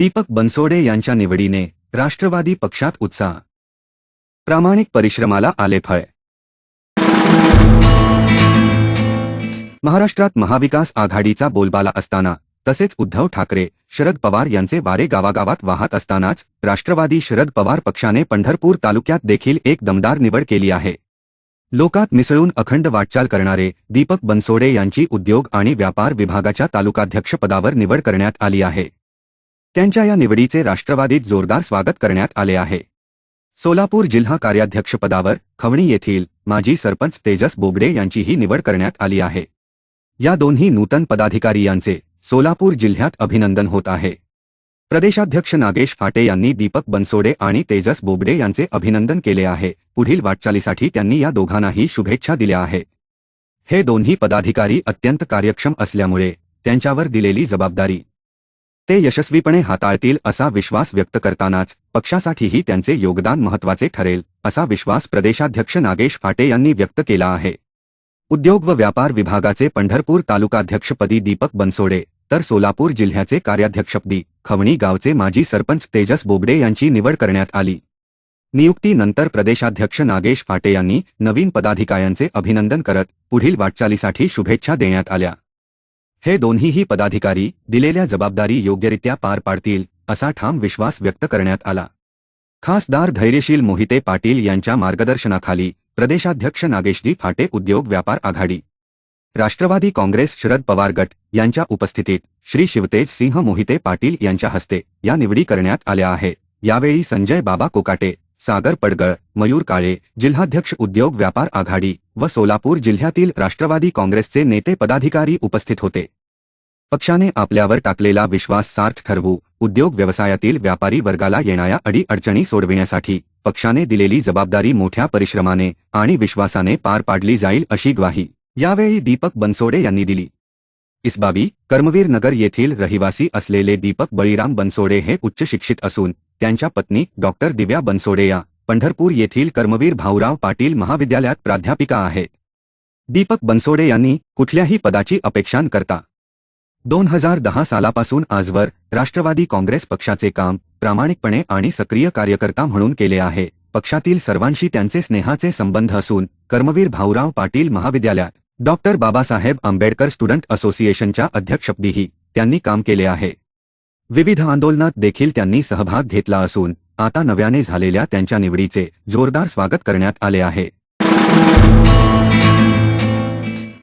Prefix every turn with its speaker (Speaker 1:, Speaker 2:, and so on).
Speaker 1: दीपक बनसोडे यांच्या निवडीने राष्ट्रवादी पक्षात उत्साह. प्रामाणिक परिश्रमाला आले फळ. महाराष्ट्रात महाविकास आघाडीचा बोलबाला असताना तसेच उद्धव ठाकरे शरद पवार यांचे वारे गावागावात वाहत असतानाच राष्ट्रवादी शरद पवार पक्षाने पंढरपूर तालुक्यात देखील एक दमदार निवड केली आहे. लोकात मिसळून अखंड वाटचाल करणारे दीपक बनसोडे यांची उद्योग आणि व्यापार विभागाच्या तालुकाध्यक्षपदावर निवड करण्यात आली आहे. त्यांच्या या निवडीचे राष्ट्रवादीत जोरदार स्वागत करण्यात आले आहे. सोलापूर जिल्हा कार्याध्यक्षपदावर खवणी येथील माजी सरपंच तेजस बोबडे यांचीही निवड करण्यात आली आहे. या दोन्ही नूतन पदाधिकारी यांचे सोलापूर जिल्ह्यात अभिनंदन होत आहे. प्रदेशाध्यक्ष नागेश फाटे यांनी दीपक बनसोडे आणि तेजस बोबडे यांचे अभिनंदन केले आहे. पुढील वाटचालीसाठी त्यांनी या दोघांनाही शुभेच्छा दिल्या आहेत. हे दोन्ही पदाधिकारी अत्यंत कार्यक्षम असल्यामुळे त्यांच्यावर दिलेली जबाबदारी ते यशस्वीपणे हाताळतील असा विश्वास व्यक्त करतानाच पक्षासाठीही त्यांचे योगदान महत्त्वाचे ठरेल असा विश्वास प्रदेशाध्यक्ष नागेश फाटे यांनी व्यक्त केला आहे. उद्योग व व्यापार विभागाचे पंढरपूर तालुकाध्यक्षपदी दीपक बनसोडे तर सोलापूर जिल्ह्याचे कार्याध्यक्षपदी खवणी गावचे माजी सरपंच तेजस बोबडे यांची निवड करण्यात आली. नियुक्तीनंतर प्रदेशाध्यक्ष नागेश फाटे यांनी नवीन पदाधिकाऱ्यांचे अभिनंदन करत पुढील वाटचालीसाठी शुभेच्छा देण्यात आल्या. हे दोन्हीही पदाधिकारी दिलेल्या जबाबदारी योग्यरित्या पार पाडतील असा ठाम विश्वास व्यक्त करण्यात आला. खासदार धैर्यशील मोहिते पाटील यांच्या मार्गदर्शनाखाली प्रदेशाध्यक्ष नागेशजी फाटे उद्योग व्यापार आघाडी. राष्ट्रवादी काँग्रेस शरद पवार गट यांच्या उपस्थितीत श्री शिवतेज सिंह मोहिते पाटील यांच्या हस्ते या निवडी करण्यात आल्या आहे. यावेळी संजय बाबा कोकाटे सागर पडगळ मयूर काळे जिल्हाध्यक्ष उद्योग व्यापार आघाडी व सोलापूर जिल्ह्यातील राष्ट्रवादी काँग्रेसचे नेते पदाधिकारी उपस्थित होते. पक्षाने आपल्यावर टाकलेला विश्वास सार्थ ठरवू उद्योग व्यवसायातील व्यापारी वर्गाला येणाऱ्या अडीअडचणी सोडविण्यासाठी पक्षाने दिलेली जबाबदारी मोठ्या परिश्रमाने आणि विश्वासाने पार पाडली जाईल अशी ग्वाही यावेळी दीपक बनसोडे यांनी दिली. इसबाबी कर्मवीर नगर येथील रहिवासी असलेले दीपक बळीराम बनसोडे हे उच्च शिक्षित असून त्यांच्या पत्नी डॉक्टर दिव्या बनसोडे या पंढरपूर येथील कर्मवीर भाऊराव पाटील महाविद्यालयात प्राध्यापिका आहेत. दीपक बनसोडे यांनी कुठल्याही पदाची अपेक्षा करता दोन हजार दहा सालापासून आजवर राष्ट्रवादी काँग्रेस पक्षाचे काम प्रामाणिकपणे आणि सक्रिय कार्यकर्ता म्हणून केले आहे. पक्षातील सर्वांशी त्यांचे स्नेहाचे संबंध असून कर्मवीर भाऊराव पाटील महाविद्यालयात डॉक्टर बाबासाहेब आंबेडकर स्टुडंट असोसिएशनच्या अध्यक्षपदीही त्यांनी काम केले आहे. विविध आंदोलनात देखील त्यांनी सहभाग घेतला असून आता नव्याने झालेल्या त्यांच्या निवडीचे जोरदार स्वागत करण्यात आले आहे.